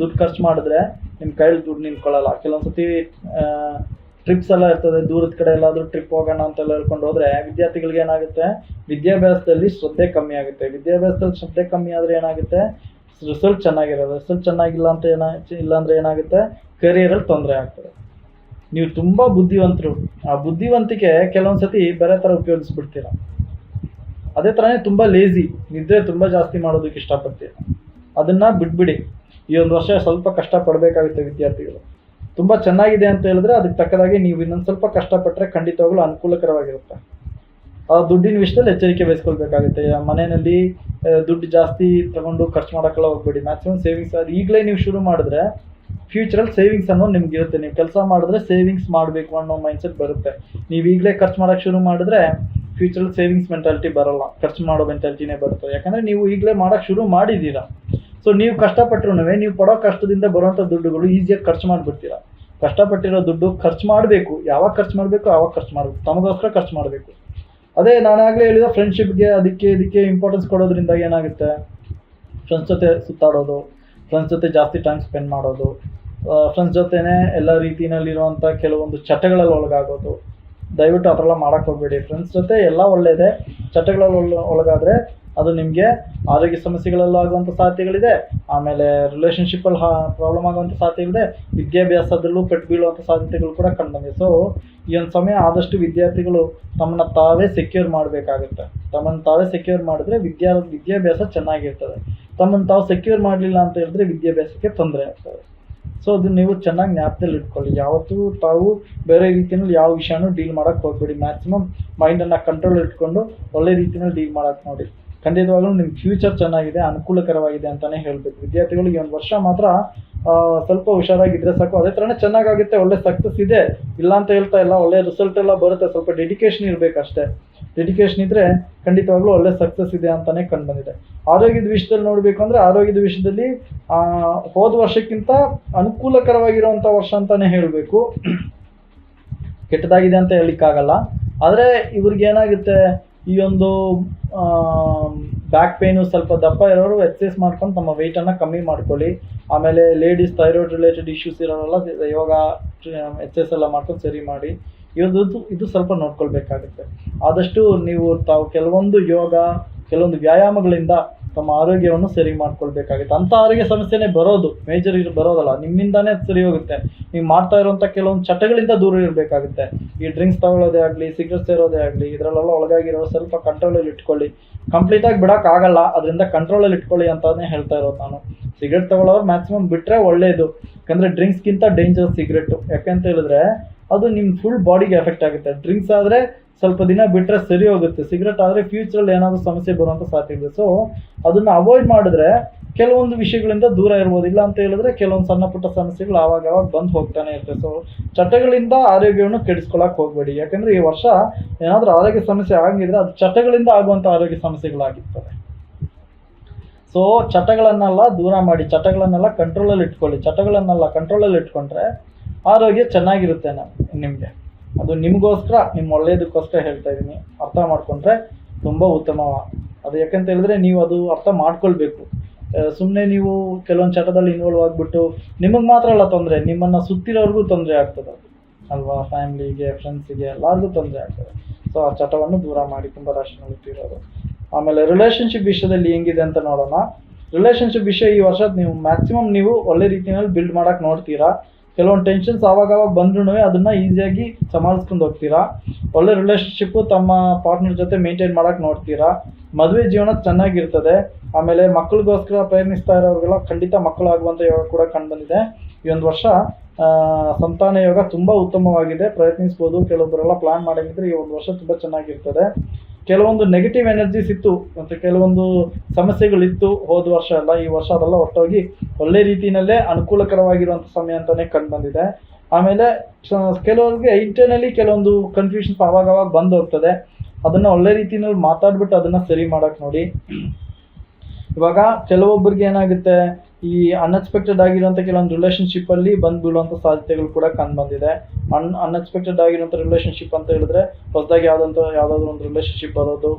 ದುಡ್ಡು ಖರ್ಚು ಮಾಡಿದ್ರೆ ನಿಮ್ಮ ಕೈಯಲ್ಲಿ ದುಡ್ಡು ನಿಂತ್ಕೊಳ್ಳಲ್ಲ. ಕೆಲವೊಂದು ಸತಿ ಟ್ರಿಪ್ಸ್ ಎಲ್ಲ ಇರ್ತದೆ, ದೂರದ ಕಡೆ ಎಲ್ಲಾದರೂ ಟ್ರಿಪ್ ಹೋಗೋಣ ಅಂತೆಲ್ಲ ಹೇಳ್ಕೊಂಡು ಹೋದರೆ ವಿದ್ಯಾರ್ಥಿಗಳಿಗೆ ಏನಾಗುತ್ತೆ? ವಿದ್ಯಾಭ್ಯಾಸದಲ್ಲಿ ಶ್ರದ್ಧೆ ಕಮ್ಮಿ ಆಗುತ್ತೆ. ವಿದ್ಯಾಭ್ಯಾಸದಲ್ಲಿ ಶ್ರದ್ಧೆ ಕಮ್ಮಿ ಆದರೆ ಏನಾಗುತ್ತೆ? ರಿಸಲ್ಟ್ ಚೆನ್ನಾಗಿರೋದು ರಿಸಲ್ಟ್ ಚೆನ್ನಾಗಿಲ್ಲ ಅಂತ ಏನ ಇಲ್ಲ ಅಂದರೆ ಏನಾಗುತ್ತೆ ಕರಿಯರಲ್ಲಿ ತೊಂದರೆ ಆಗ್ತದೆ. ನೀವು ತುಂಬ ಬುದ್ಧಿವಂತರು. ಆ ಬುದ್ಧಿವಂತಿಕೆ ಕೆಲವೊಂದು ಸತಿ ಬೇರೆ ಥರ ಉಪಯೋಗಿಸ್ಬಿಡ್ತೀರ. ಅದೇ ಥರನೇ ತುಂಬ ಲೇಜಿ ನಿದ್ರೆ ತುಂಬ ಜಾಸ್ತಿ ಮಾಡೋದಕ್ಕೆ ಇಷ್ಟಪಡ್ತೀರ. ಅದನ್ನು ಬಿಟ್ಬಿಡಿ ಈ ಒಂದು ವರ್ಷ ಸ್ವಲ್ಪ ಕಷ್ಟ ಪಡಬೇಕಾಗುತ್ತೆ ವಿದ್ಯಾರ್ಥಿಗಳು. ತುಂಬ ಚೆನ್ನಾಗಿದೆ ಅಂತ ಹೇಳಿದ್ರೆ ಅದಕ್ಕೆ ತಕ್ಕದಾಗಿ ನೀವು ಇನ್ನೊಂದು ಸ್ವಲ್ಪ ಕಷ್ಟಪಟ್ಟರೆ ಖಂಡಿತವಾಗ್ಲೂ ಅನುಕೂಲಕರವಾಗಿರುತ್ತೆ. ಆ ದುಡ್ಡಿನ ವಿಷಯದಲ್ಲಿ ಎಚ್ಚರಿಕೆ ವಹಿಸ್ಕೊಳ್ಬೇಕಾಗುತ್ತೆ ಮನೆಯಲ್ಲಿ ದುಡ್ಡು ಜಾಸ್ತಿ ತಗೊಂಡು ಖರ್ಚು ಮಾಡೋಕ್ಕೆಲ್ಲ ಹೋಗ್ಬೇಡಿ. ಮ್ಯಾಕ್ಸಿಮಮ್ ಸೇವಿಂಗ್ಸ್ ಅದು ಈಗಲೇ ನೀವು ಶುರು ಮಾಡಿದ್ರೆ ಫ್ಯೂಚರಲ್ಲಿ ಸೇವಿಂಗ್ಸ್ ಅನ್ನೋದು ನಿಮ್ಗೆ ಇರುತ್ತೆ. ನೀವು ಕೆಲಸ ಮಾಡಿದ್ರೆ ಸೇವಿಂಗ್ಸ್ ಮಾಡಬೇಕು ಅನ್ನೋ ಮೈಂಡ್ಸೆಟ್ ಬರುತ್ತೆ. ನೀವು ಈಗಲೇ ಖರ್ಚು ಮಾಡೋಕ್ಕೆ ಶುರು ಮಾಡಿದ್ರೆ ಫ್ಯೂಚರಲ್ಲಿ ಸೇವಿಂಗ್ಸ್ ಮೆಂಟಾಲಿಟಿ ಬರಲ್ಲ. ಖರ್ಚು ಮಾಡೋ ಮೆಂಟಾಲಿಟಿನೇ ಬರುತ್ತೆ. ಯಾಕಂದರೆ ನೀವು ಈಗಲೇ ಮಾಡೋಕ್ಕೆ ಶುರು ಮಾಡಿದ್ದೀರಾ. ಸೊ ನೀವು ಕಷ್ಟಪಟ್ಟರು ನೀವು ಪಡೋ ಕಷ್ಟದಿಂದ ಬರುವಂಥ ದುಡ್ಡುಗಳು ಈಸಿಯಾಗಿ ಖರ್ಚು ಮಾಡಿಬಿಡ್ತೀರಾ. ಕಷ್ಟಪಟ್ಟಿರೋ ದುಡ್ಡು ಖರ್ಚು ಮಾಡಬೇಕು. ಯಾವಾಗ ಖರ್ಚು ಮಾಡಬೇಕು ಆವಾಗ ಖರ್ಚು ಮಾಡಬೇಕು. ತಮಗೋಸ್ಕರ ಖರ್ಚು ಮಾಡಬೇಕು. ಅದೇ ನಾನಾಗಲೇ ಹೇಳಿದ ಫ್ರೆಂಡ್ಶಿಪ್ಗೆ ಅದಕ್ಕೆ, ಇದಕ್ಕೆ ಇಂಪಾರ್ಟೆನ್ಸ್ ಕೊಡೋದ್ರಿಂದ ಏನಾಗುತ್ತೆ? ಫ್ರೆಂಡ್ಸ್ ಜೊತೆ ಸುತ್ತಾಡೋದು ಫ್ರೆಂಡ್ಸ್ ಜೊತೆ ಜಾಸ್ತಿ ಟೈಮ್ ಸ್ಪೆಂಡ್ ಮಾಡೋದು ಫ್ರೆಂಡ್ಸ್ ಜೊತೆನೇ ಎಲ್ಲ ರೀತಿಯಲ್ಲಿರುವಂಥ ಕೆಲವೊಂದು ಚಟಗಳಲ್ಲಿ ಒಳಗಾಗೋದು. ದಯವಿಟ್ಟು ಆ ಥರ ಹೋಗಬೇಡಿ. ಫ್ರೆಂಡ್ಸ್ ಜೊತೆ ಎಲ್ಲ ಒಳ್ಳೆಯದೇ ಚಟಗಳಲ್ಲಿ ಒಳ ಒಳಗಾದರೆ ಅದು ನಿಮಗೆ ಆರೋಗ್ಯ ಸಮಸ್ಯೆಗಳೆಲ್ಲ ಆಗುವಂಥ ಸಾಧ್ಯತೆಗಳಿದೆ. ಆಮೇಲೆ ರಿಲೇಷನ್ಶಿಪ್ಪಲ್ಲಿ ಹಾ ಪ್ರಾಬ್ಲಮ್ ಆಗುವಂಥ ಸಾಧ್ಯತೆಗಳಿದೆ. ವಿದ್ಯಾಭ್ಯಾಸದಲ್ಲೂ ಪೆಟ್ಟು ಬೀಳುವಂಥ ಸಾಧ್ಯತೆಗಳು ಕೂಡ ಕಂಡುಬಂದಿದೆ ಸೊ ಈ ಒಂದು ಸಮಯ ಆದಷ್ಟು ವಿದ್ಯಾರ್ಥಿಗಳು ತಮ್ಮನ್ನು ತಾವೇ ಸೆಕ್ಯೂರ್ ಮಾಡಬೇಕಾಗುತ್ತೆ. ತಮ್ಮನ್ನು ತಾವೇ ಸೆಕ್ಯೂರ್ ಮಾಡಿದ್ರೆ ವಿದ್ಯಾ ವಿದ್ಯಾಭ್ಯಾಸ ಚೆನ್ನಾಗಿರ್ತದೆ. ತಮ್ಮನ್ನು ತಾವು ಸೆಕ್ಯೂರ್ ಮಾಡಲಿಲ್ಲ ಅಂತ ಹೇಳಿದ್ರೆ ವಿದ್ಯಾಭ್ಯಾಸಕ್ಕೆ ತೊಂದರೆ ಆಗ್ತದೆ. ಸೊ ಅದನ್ನ ನೀವು ಚೆನ್ನಾಗಿ ಜ್ಞಾಪದಲ್ಲಿ ಇಟ್ಕೊಳ್ಳಿ. ಯಾವತ್ತೂ ತಾವು ಬೇರೆ ರೀತಿಯಲ್ಲಿ ಯಾವ ವಿಷಯನೂ ಡೀಲ್ ಮಾಡೋಕ್ಕೆ ಹೋಗ್ಬೇಡಿ. ಮ್ಯಾಕ್ಸಿಮಮ್ ಮೈಂಡನ್ನು ಕಂಟ್ರೋಲ್ ಇಟ್ಕೊಂಡು ಒಳ್ಳೆ ರೀತಿಯಲ್ಲಿ ಡೀಲ್ ಮಾಡೋಕ್ಕೆ ನೋಡಿ. ಖಂಡಿತವಾಗ್ಲೂ ನಿಮ್ಮ ಫ್ಯೂಚರ್ ಚೆನ್ನಾಗಿದೆ, ಅನುಕೂಲಕರವಾಗಿದೆ ಅಂತಲೇ ಹೇಳಬೇಕು. ವಿದ್ಯಾರ್ಥಿಗಳಿಗೆ ಒಂದು ವರ್ಷ ಮಾತ್ರ ಸ್ವಲ್ಪ ಹುಷಾರಾಗಿದ್ದರೆ ಸಾಕು. ಅದೇ ಥರನೇ ಚೆನ್ನಾಗಾಗುತ್ತೆ, ಒಳ್ಳೆ ಸಕ್ಸಸ್ ಇದೆ. ಇಲ್ಲ ಅಂತ ಹೇಳ್ತಾ ಇಲ್ಲ, ಒಳ್ಳೆ ರಿಸಲ್ಟ್ ಎಲ್ಲ ಬರುತ್ತೆ. ಸ್ವಲ್ಪ ಡೆಡಿಕೇಶನ್ ಇರಬೇಕಷ್ಟೇ ಡೆಡಿಕೇಶನ್ ಇದ್ದರೆ ಖಂಡಿತವಾಗ್ಲೂ ಒಳ್ಳೆ ಸಕ್ಸಸ್ ಇದೆ ಅಂತಲೇ ಕಂಡು ಬಂದಿದೆ. ಆರೋಗ್ಯದ ವಿಷಯದಲ್ಲಿ ನೋಡಬೇಕು ಅಂದರೆ ಆರೋಗ್ಯದ ವಿಷಯದಲ್ಲಿ ಹೋದ ವರ್ಷಕ್ಕಿಂತ ಅನುಕೂಲಕರವಾಗಿರುವಂಥ ವರ್ಷ ಅಂತಲೇ ಹೇಳಬೇಕು. ಕೆಟ್ಟದಾಗಿದೆ ಅಂತ ಹೇಳಲಿಕ್ಕಾಗಲ್ಲ. ಆದರೆ ಇವ್ರಿಗೆ ಏನಾಗುತ್ತೆ? ಈ ಒಂದು ಬ್ಯಾಕ್ ಪೇನು ಸ್ವಲ್ಪ ದಪ್ಪ ಇರೋರು ಎಕ್ಸಸೈಸ್ ಮಾಡ್ಕೊಂಡು ತಮ್ಮ ವೆಯ್ಟನ್ನು ಕಮ್ಮಿ ಮಾಡ್ಕೊಳ್ಳಿ. ಆಮೇಲೆ ಲೇಡೀಸ್ ಥೈರಾಯ್ಡ್ ರಿಲೇಟೆಡ್ ಇಶ್ಯೂಸ್ ಇರೋರೆಲ್ಲ ಯೋಗ ಎಕ್ಸಸೈಸ್ ಎಲ್ಲ ಮಾಡ್ಕೊಂಡು ಸರಿ ಮಾಡಿ. ಇದು ಇದು ಸ್ವಲ್ಪ ನೋಡ್ಕೊಳ್ಬೇಕಾಗುತ್ತೆ. ಆದಷ್ಟು ನೀವು ತಾವು ಕೆಲವೊಂದು ಯೋಗ, ಕೆಲವೊಂದು ವ್ಯಾಯಾಮಗಳಿಂದ ತಮ್ಮ ಆರೋಗ್ಯವನ್ನು ಸರಿ ಮಾಡ್ಕೊಳ್ಬೇಕಾಗುತ್ತೆ. ಅಂಥ ಆರೋಗ್ಯ ಸಮಸ್ಯೆನೇ ಬರೋದು ಮೇಜರ್ ಇದು ಬರೋದಲ್ಲ. ನಿಮ್ಮಿಂದಾನೇ ಸರಿ ಹೋಗುತ್ತೆ. ನೀವು ಮಾಡ್ತಾ ಇರುವಂಥ ಕೆಲವೊಂದು ಚಟಗಳಿಂದ ದೂರ ಇರಬೇಕಾಗುತ್ತೆ. ಈ ಡ್ರಿಂಕ್ಸ್ ತಗೊಳ್ಳೋದೇ ಆಗಲಿ ಸಿಗರೆಟ್ ಸೇರೋದೇ ಆಗಲಿ, ಇದರಲ್ಲೆಲ್ಲ ಒಳಗಾಗಿರೋ ಸ್ವಲ್ಪ ಕಂಟ್ರೋಲಲ್ಲಿ ಇಟ್ಕೊಳ್ಳಿ. ಕಂಪ್ಲೀಟಾಗಿ ಬಿಡೋಕ್ಕಾಗಲ್ಲ ಅದರಿಂದ ಕಂಟ್ರೋಲಲ್ಲಿ ಇಟ್ಕೊಳ್ಳಿ ಅಂತಾನೆ ಹೇಳ್ತಾ ಇರೋದು ನಾನು. ಸಿಗರೆಟ್ ತಗೊಳ್ಳೋರು ಮ್ಯಾಕ್ಸಿಮಮ್ ಬಿಟ್ಟರೆ ಒಳ್ಳೆಯದು ಯಾಕಂದರೆ ಡ್ರಿಂಕ್ಸ್ಗಿಂತ ಡೇಂಜರ್ ಸಿಗರೇಟು ಯಾಕೆಂತ ಹೇಳಿದ್ರೆ ಅದು ನಿಮ್ಮ ಫುಲ್ ಬಾಡಿಗೆ ಎಫೆಕ್ಟ್ ಆಗುತ್ತೆ. ಡ್ರಿಂಕ್ಸ್ ಆದರೆ ಸ್ವಲ್ಪ ದಿನ ಬಿಟ್ಟರೆ ಸರಿ ಹೋಗುತ್ತೆ. ಸಿಗರೆಟ್ ಆದರೆ ಫ್ಯೂಚರಲ್ಲಿ ಏನಾದರೂ ಸಮಸ್ಯೆ ಬರುವಂಥ ಸಾಧ್ಯ ಇದೆ. ಸೊ ಅದನ್ನು ಅವಾಯ್ಡ್ ಮಾಡಿದ್ರೆ ಕೆಲವೊಂದು ವಿಷಯಗಳಿಂದ ದೂರ ಇರ್ಬೋದು. ಇಲ್ಲ ಅಂತ ಹೇಳಿದ್ರೆ ಕೆಲವೊಂದು ಸಣ್ಣ ಪುಟ್ಟ ಸಮಸ್ಯೆಗಳು ಆವಾಗ ಆವಾಗ ಬಂದು ಹೋಗ್ತಾನೆ ಇರುತ್ತೆ. ಸೊ ಚಟಗಳಿಂದ ಆರೋಗ್ಯವನ್ನು ಕೆಡಿಸ್ಕೊಳಕ್ಕೆ ಹೋಗಬೇಡಿ. ಯಾಕಂದರೆ ಈ ವರ್ಷ ಏನಾದರೂ ಆರೋಗ್ಯ ಸಮಸ್ಯೆ ಆಗಿದ್ರೆ ಅದು ಚಟಗಳಿಂದ ಆಗುವಂಥ ಆರೋಗ್ಯ ಸಮಸ್ಯೆಗಳಾಗಿರ್ತವೆ. ಸೊ ಚಟಗಳನ್ನೆಲ್ಲ ದೂರ ಮಾಡಿ. ಚಟಗಳನ್ನೆಲ್ಲ ಕಂಟ್ರೋಲಲ್ಲಿ ಇಟ್ಕೊಳ್ಳಿ. ಚಟಗಳನ್ನೆಲ್ಲ ಕಂಟ್ರೋಲಲ್ಲಿ ಇಟ್ಕೊಂಡ್ರೆ ಆರೋಗ್ಯ ಚೆನ್ನಾಗಿರುತ್ತೆ ನಾನು ನಿಮಗೆ. ಅದು ನಿಮಗೋಸ್ಕರ ನಿಮ್ಮ ಒಳ್ಳೆಯದಕ್ಕೋಸ್ಕರ ಹೇಳ್ತಾ ಇದ್ದೀನಿ ಅರ್ಥ ಮಾಡ್ಕೊಂಡ್ರೆ ತುಂಬ ಉತ್ತಮ. ಅದು ಯಾಕಂತ ಹೇಳಿದ್ರೆ ನೀವು ಅದು ಅರ್ಥ ಮಾಡ್ಕೊಳ್ಬೇಕು. ಸುಮ್ಮನೆ ನೀವು ಕೆಲವೊಂದು ಚಟದಲ್ಲಿ ಇನ್ವಾಲ್ವ್ ಆಗಿಬಿಟ್ಟು ನಿಮಗೆ ಮಾತ್ರ ಅಲ್ಲ ತೊಂದರೆ, ನಿಮ್ಮನ್ನು ಸುತ್ತಿರೋರ್ಗೂ ತೊಂದರೆ ಆಗ್ತದೆ ಅದು. ಅಲ್ವಾ? ಫ್ಯಾಮಿಲಿಗೆ ಫ್ರೆಂಡ್ಸಿಗೆ ಎಲ್ಲರಿಗೂ ತೊಂದರೆ ಆಗ್ತದೆ. ಸೊ ಆ ಚಟವನ್ನು ದೂರ ಮಾಡಿ ತುಂಬ ರಾಶಿನಲ್ಲಿ ಆಮೇಲೆ ರಿಲೇಷನ್ಶಿಪ್ ವಿಷಯದಲ್ಲಿ ಹೆಂಗಿದೆ ಅಂತ ನೋಡೋಣ. ರಿಲೇಷನ್ಶಿಪ್ ವಿಷಯ ಈ ವರ್ಷ ನೀವು ಮ್ಯಾಕ್ಸಿಮಮ್ ನೀವು ಒಳ್ಳೆ ರೀತಿಯಲ್ಲಿ ಬಿಲ್ಡ್ ಮಾಡೋಕೆ ನೋಡ್ತೀರಾ? ಕೆಲವೊಂದು ಟೆನ್ಷನ್ಸ್ ಆವಾಗವಾಗ ಆವಾಗ ಬಂದ್ರೂ ಅದನ್ನು ಈಸಿಯಾಗಿ ಸಮಾಲಿಸ್ಕೊಂಡು ಹೋಗ್ತೀರಾ? ಒಳ್ಳೆ ರಿಲೇಷನ್ಶಿಪ್ಪು ತಮ್ಮ ಪಾರ್ಟ್ನರ್ ಜೊತೆ ಮೇಂಟೈನ್ ಮಾಡೋಕೆ ನೋಡ್ತೀರಾ? ಮದುವೆ ಜೀವನ ಚೆನ್ನಾಗಿರ್ತದೆ. ಆಮೇಲೆ ಮಕ್ಕಳಿಗೋಸ್ಕರ ಪ್ರಯತ್ನಿಸ್ತಾ ಇರೋರಿಗೆಲ್ಲ ಖಂಡಿತ ಮಕ್ಕಳಾಗುವಂಥ ಯೋಗ ಕೂಡ ಕಂಡುಬಂದಿದೆ. ಈ ಒಂದು ವರ್ಷ ಸಂತಾನ ಯೋಗ ತುಂಬ ಉತ್ತಮವಾಗಿದೆ. ಪ್ರಯತ್ನಿಸ್ಬೋದು. ಕೆಲವೊಬ್ಬರೆಲ್ಲ ಪ್ಲಾನ್ ಮಾಡಂಗಿದ್ರೆ ಈ ಒಂದು ವರ್ಷ ತುಂಬ ಚೆನ್ನಾಗಿರ್ತದೆ. ಕೆಲವೊಂದು ನೆಗೆಟಿವ್ ಎನರ್ಜೀಸ್ ಇತ್ತು, ಮತ್ತು ಕೆಲವೊಂದು ಸಮಸ್ಯೆಗಳಿತ್ತು ಹೋದ ವರ್ಷ ಎಲ್ಲ, ಈ ವರ್ಷ ಅದೆಲ್ಲ ಒಟ್ಟೋಗಿ ಒಳ್ಳೆ ರೀತಿಯಲ್ಲೇ ಅನುಕೂಲಕರವಾಗಿರುವಂಥ ಸಮಯ ಅಂತಲೇ ಕಂಡು ಬಂದಿದೆ ಆಮೇಲೆ ಕೆಲವರಿಗೆ ಕೆಲವ್ರಿಗೆ ಇಂಟರ್ನಲಿ ಕೆಲವೊಂದು ಕನ್ಫ್ಯೂಷನ್ಸ್ ಅವಾಗ ಅವಾಗ ಬಂದು ಹೋಗ್ತದೆ. ಅದನ್ನು ಒಳ್ಳೆ ರೀತಿಯಲ್ಲಿ ಮಾತಾಡ್ಬಿಟ್ಟು ಅದನ್ನು ಸರಿ ಮಾಡೋಕೆ ನೋಡಿ. ಇವಾಗ, ಕೆಲವೊಬ್ಬರಿಗೆ ಏನಾಗುತ್ತೆ? ಈ ಅನ್ಎಕ್ಸ್ಪೆಕ್ಟೆಡ್ ಆಗಿರುವಂಥ ಕೆಲವೊಂದು ರಿಲೇಷನ್ಶಿಪ್ಪಲ್ಲಿ ಬಂದು ಬೀಳುವಂಥ ಸಾಧ್ಯತೆಗಳು ಕೂಡ ಕಂಡು ಬಂದಿದೆ. ಅನ್ ಅನ್ಎಕ್ಸ್ಪೆಕ್ಟೆಡ್ ಆಗಿರುವಂಥ ರಿಲೇಷನ್ಶಿಪ್ ಅಂತ ಹೇಳಿದ್ರೆ ಹೊಸದಾಗಿ ಯಾವುದಂತ, ಯಾವುದಾದ್ರು ಒಂದು ರಿಲೇಷನ್ಶಿಪ್ ಬರೋದು,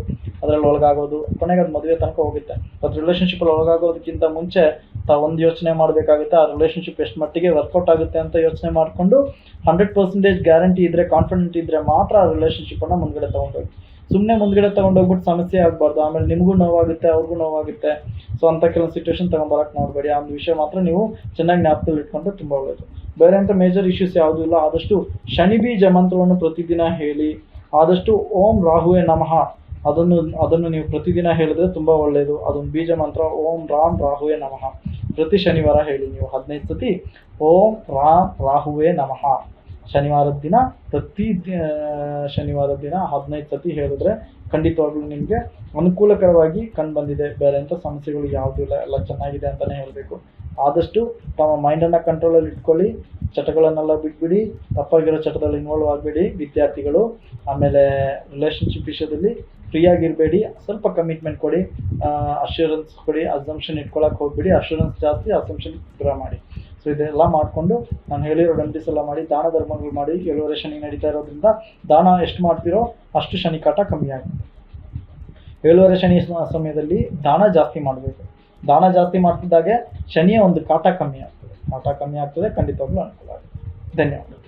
ಅದರಲ್ಲಿ ಒಳಗಾಗೋದು, ಕೊನೆಗೆ ಅದು ಮದುವೆ ತನಕ ಹೋಗುತ್ತೆ. ಅದು ರಿಲೇಷನ್ಶಿಪ್ಪಲ್ಲಿ ಒಳಗಾಗೋದಕ್ಕಿಂತ ಮುಂಚೆ ತಾವು ಒಂದು ಯೋಚನೆ ಮಾಡಬೇಕಾಗುತ್ತೆ, ಆ ರಿಲೇಷನ್ಶಿಪ್ ಎಷ್ಟು ಮಟ್ಟಿಗೆ ವರ್ಕೌಟ್ ಆಗುತ್ತೆ ಅಂತ ಯೋಚನೆ ಮಾಡಿಕೊಂಡು ಹಂಡ್ರೆಡ್ ಪರ್ಸೆಂಟೇಜ್ ಗ್ಯಾರಂಟಿ ಇದ್ದರೆ ಕಾನ್ಫಿಡೆಂಟ್ ಇದ್ದರೆ ಮಾತ್ರ ಆ ರಿಲೇಷನ್ಶಿಪ್ಪನ್ನು ಮುಂದ್ಗಡೆ ತೊಗೊಂಡೋಗಿ. ಸುಮ್ಮನೆ ಮುಂದ್ಗಡೆ ತೊಗೊಂಡೋಗ್ಬಿಟ್ಟು ಸಮಸ್ಯೆ ಆಗಬಾರ್ದು. ಆಮೇಲೆ ನಿಮಗೂ ನೋವಾಗುತ್ತೆ, ಅವ್ರಿಗೂ ನೋವಾಗುತ್ತೆ. ಸೊ ಅಂಥ ಕೆಲವೊಂದು ಸಿಚುವೇಶನ್ ತೊಗೊಂಬರಕ್ಕೆ ನೋಡಬೇಡಿ. ಆ ಒಂದು ವಿಷಯ ಮಾತ್ರ ನೀವು ಚೆನ್ನಾಗಿ ಜ್ಞಾಪಕದಲ್ಲಿ ಇಟ್ಕೊಂಡ್ರೆ ತುಂಬ ಒಳ್ಳೆಯದು ಬೇರೆ ಅಂತ ಮೇಜರ್ ಇಶ್ಯೂಸ್ ಯಾವುದೂ ಇಲ್ಲ. ಆದಷ್ಟು ಶನಿ ಬೀಜ ಮಂತ್ರವನ್ನು ಪ್ರತಿದಿನ ಹೇಳಿ, ಆದಷ್ಟು ಓಂ ರಾಹುವೆ ನಮಃ, ಅದನ್ನು ಅದನ್ನು ನೀವು ಪ್ರತಿದಿನ ಹೇಳಿದ್ರೆ ತುಂಬ ಒಳ್ಳೆಯದು ಅದೊಂದು ಬೀಜ ಮಂತ್ರ, ಓಂ ರಾಮ್ ರಾಹುವೆ ನಮಃ. ಪ್ರತಿ ಶನಿವಾರ ಹೇಳಿ ನೀವು ಹದಿನೈದು ಸತಿ, ಓಂ ರಾಮ್ ರಾಹುವೆ ನಮಃ. ಶನಿವಾರದ ದಿನ, ಪ್ರತಿ ಶನಿವಾರದ ದಿನ ಹದಿನೈದು ಸತಿ ಹೇಳಿದ್ರೆ ಖಂಡಿತವಾಗ್ಲೂ ನಿಮಗೆ ಅನುಕೂಲಕರವಾಗಿ ಕಂಡು ಬಂದಿದೆ. ಬೇರೆ ಅಂತ ಸಮಸ್ಯೆಗಳು ಯಾವುದೂ ಇಲ್ಲ. ಎಲ್ಲ ಚೆನ್ನಾಗಿದೆ ಅಂತಲೇ ಹೇಳಬೇಕು. ಆದಷ್ಟು ತಮ್ಮ ಮೈಂಡನ್ನು ಕಂಟ್ರೋಲಲ್ಲಿ ಇಟ್ಕೊಳ್ಳಿ. ಚಟಗಳನ್ನೆಲ್ಲ ಬಿಟ್ಬಿಡಿ. ತಪ್ಪಾಗಿರೋ ಚಟದಲ್ಲಿ ಇನ್ವಾಲ್ವ್ ಆಗಬೇಡಿ. ವಿದ್ಯಾರ್ಥಿಗಳು, ಆಮೇಲೆ ರಿಲೇಷನ್ಶಿಪ್ ವಿಷಯದಲ್ಲಿ ಫ್ರೀಯಾಗಿರಬೇಡಿ. ಸ್ವಲ್ಪ ಕಮಿಟ್ಮೆಂಟ್ ಕೊಡಿ. ಅಶ್ಯೂರೆನ್ಸ್ ಕೊಡಿ. ಅಸಂಪ್ಷನ್ ಇಟ್ಕೊಳಕ್ಕೆ ಹೋಗ್ಬೇಡಿ. ಅಶ್ಯೂರೆನ್ಸ್ ಜಾಸ್ತಿ ಅಸಂಪ್ಷನ್ ದೂರ ಮಾಡಿ. ಸೊ ಇದೆಲ್ಲ ಮಾಡಿಕೊಂಡು ನಾನು ಹೇಳಿರೋ ರೆಮಿಡೀಸ್ ಎಲ್ಲ ಮಾಡಿ, ದಾನ ಧರ್ಮಗಳು ಮಾಡಿ, ಏಳುವರೆ ಶನಿ ನಡೀತಾ ಇರೋದ್ರಿಂದ ದಾನ ಎಷ್ಟು ಮಾಡ್ತಿರೋ ಅಷ್ಟು ಶನಿ ಕಾಟ ಕಮ್ಮಿ ಆಗುತ್ತೆ. ಏಳುವರೆ ಶನಿ ಸಮಯದಲ್ಲಿ ದಾನ ಜಾಸ್ತಿ ಮಾಡಬೇಕು. ದಾನ ಜಾಸ್ತಿ ಮಾಡ್ತಿದ್ದಾಗೆ ಶನಿಯ ಒಂದು ಕಾಟ ಕಮ್ಮಿ ಆಗ್ತದೆ. ಕಾಟ ಕಮ್ಮಿ ಆಗ್ತದೆ, ಖಂಡಿತವಾಗ್ಲೂ ಅನುಕೂಲ ಆಗುತ್ತೆ. ಧನ್ಯವಾದಗಳು.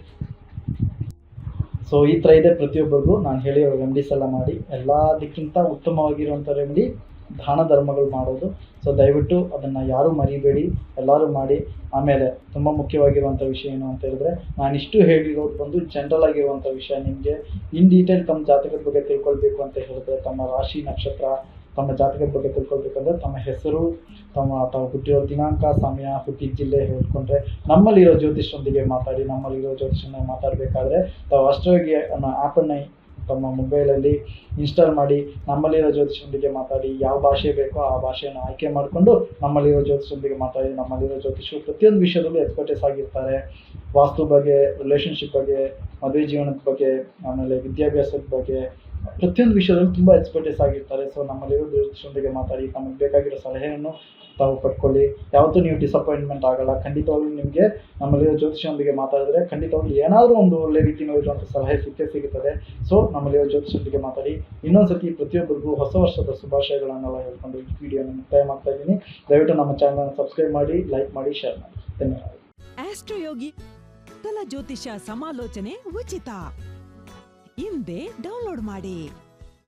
ಸೊ ಈ ಥರ ಇದೆ ಪ್ರತಿಯೊಬ್ಬರಿಗೂ. ನಾನು ಹೇಳಿರೋ ರೆಮಿಡೀಸ್ ಎಲ್ಲ ಮಾಡಿ ಎಲ್ಲದಕ್ಕಿಂತ ಉತ್ತಮವಾಗಿರುವಂಥ ರೆಮಿಡಿ ದಾನ ಧರ್ಮಗಳು ಮಾಡೋದು. ಸೊ ದಯವಿಟ್ಟು ಅದನ್ನು ಯಾರೂ ಮರಿಬೇಡಿ, ಎಲ್ಲರೂ ಮಾಡಿ. ಆಮೇಲೆ ತುಂಬ ಮುಖ್ಯವಾಗಿರುವಂಥ ವಿಷಯ ಏನು ಅಂತ ಹೇಳಿದ್ರೆ ನಾನು ಇಷ್ಟು ಹೇಳಿರೋದು ಬಂದು ಜನರಲ್ ಆಗಿರುವಂಥ ವಿಷಯ ನಿಮಗೆ. ಇನ್ ಡೀಟೇಲ್ ತಮ್ಮ ಜಾತಕದ ಬಗ್ಗೆ ತಿಳ್ಕೊಳ್ಬೇಕು ಅಂತ ಹೇಳಿದ್ರೆ, ತಮ್ಮ ರಾಶಿ ನಕ್ಷತ್ರ, ತಮ್ಮ ಜಾತಕದ ಬಗ್ಗೆ ತಿಳ್ಕೊಳ್ಬೇಕಂದ್ರೆ ತಮ್ಮ ಹೆಸರು, ತಮ್ಮ ತಾವು ಹುಟ್ಟಿರೋ ದಿನಾಂಕ, ಸಮಯ ಹುಟ್ಟಿದ ಜಿಲ್ಲೆ ಹೇಳ್ಕೊಂಡ್ರೆ ನಮ್ಮಲ್ಲಿರೋ ಜ್ಯೋತಿಷರೊಂದಿಗೆ ಮಾತಾಡಿ, ನಮ್ಮಲ್ಲಿರೋ ಜ್ಯೋತಿಷ್ಯನ ಮಾತಾಡಬೇಕಾದ್ರೆ ತಾವು ಅಷ್ಟೋಗಿ ಅನ್ನೋ ಆ್ಯಪನ್ನು ತಮ್ಮ ಮೊಬೈಲಲ್ಲಿ ಇನ್ಸ್ಟಾಲ್ ಮಾಡಿ ನಮ್ಮಲ್ಲಿರೋ ಜ್ಯೋತಿಷರೊಂದಿಗೆ ಮಾತಾಡಿ ಯಾವ ಭಾಷೆ ಬೇಕೋ ಆ ಭಾಷೆಯನ್ನು ಆಯ್ಕೆ ಮಾಡಿಕೊಂಡು ನಮ್ಮಲ್ಲಿರೋ ಜ್ಯೋತಿಷರೊಂದಿಗೆ ಮಾತಾಡಿ ನಮ್ಮಲ್ಲಿರೋ ಜ್ಯೋತಿಷರು ಪ್ರತಿಯೊಂದು ವಿಷಯದಲ್ಲೂ ಎಕ್ಸ್ಪರ್ಟೇಸ್ ಆಗಿರ್ತಾರೆ ವಾಸ್ತು ಬಗ್ಗೆ ರಿಲೇಷನ್ಶಿಪ್ ಬಗ್ಗೆ, ಮದುವೆ ಜೀವನದ ಬಗ್ಗೆ, ಆಮೇಲೆ ವಿದ್ಯಾಭ್ಯಾಸದ ಬಗ್ಗೆ ಪ್ರತಿಯೊಂದು ವಿಷಯದಲ್ಲೂ ತುಂಬ ಎಕ್ಸ್ಪರ್ಟೈಸ್ ಆಗಿರ್ತಾರೆ. ಸೊ ನಮ್ಮಲ್ಲಿರೋ ಜ್ಯೋತಿಷ್ಯೊಂದಿಗೆ ಮಾತಾಡಿ, ತಮಗೆ ಬೇಕಾಗಿರೋ ಸಲಹೆಯನ್ನು ತಾವು ಪಡ್ಕೊಳ್ಳಿ. ಯಾವತ್ತೂ ನೀವು ಡಿಸಪಾಯಿಂಟ್ಮೆಂಟ್ ಆಗಲ್ಲ. ಖಂಡಿತವಾಗ್ಲೂ ನಿಮಗೆ ನಮ್ಮಲ್ಲಿರೋ ಜ್ಯೋತಿಷ್ಯೊಂದಿಗೆ ಮಾತಾಡಿದ್ರೆ ಖಂಡಿತವಾಗ್ಲೂ ಏನಾದರೂ ಒಂದು ಒಳ್ಳೆ ರೀತಿಯಲ್ಲಿ ಇರುವಂಥ ಸಲಹೆ ಸಿಕ್ಕೇ ಸಿಗುತ್ತದೆ. ಸೊ ನಮ್ಮಲ್ಲಿರೋ ಜ್ಯೋತಿಷ್ಯೊಂದಿಗೆ ಮಾತಾಡಿ. ಇನ್ನೊಂದು ಸತಿ ಪ್ರತಿಯೊಬ್ಬರಿಗೂ ಹೊಸ ವರ್ಷದ ಶುಭಾಶಯಗಳನ್ನೆಲ್ಲ ಹೇಳ್ಕೊಂಡು ಈ ವಿಡಿಯೋನ ಮುಕ್ತಾಯ ಮಾಡ್ತಾ ಇದ್ದೀನಿ. ದಯವಿಟ್ಟು ನಮ್ಮ ಚಾನಲ್ನ ಸಬ್ಸ್ಕ್ರೈಬ್ ಮಾಡಿ ಲೈಕ್ ಮಾಡಿ ಶೇರ್ ಮಾಡಿ. ಧನ್ಯವಾದ ಆಸ್ಟ್ರೋಯೋಗಿ ಜ್ಯೋತಿಷ್ಯ ಸಮಾಲೋಚನೆ ಉಚಿತ ಹಿಂದೆ ಡೌನ್ಲೋಡ್ ಮಾಡಿ.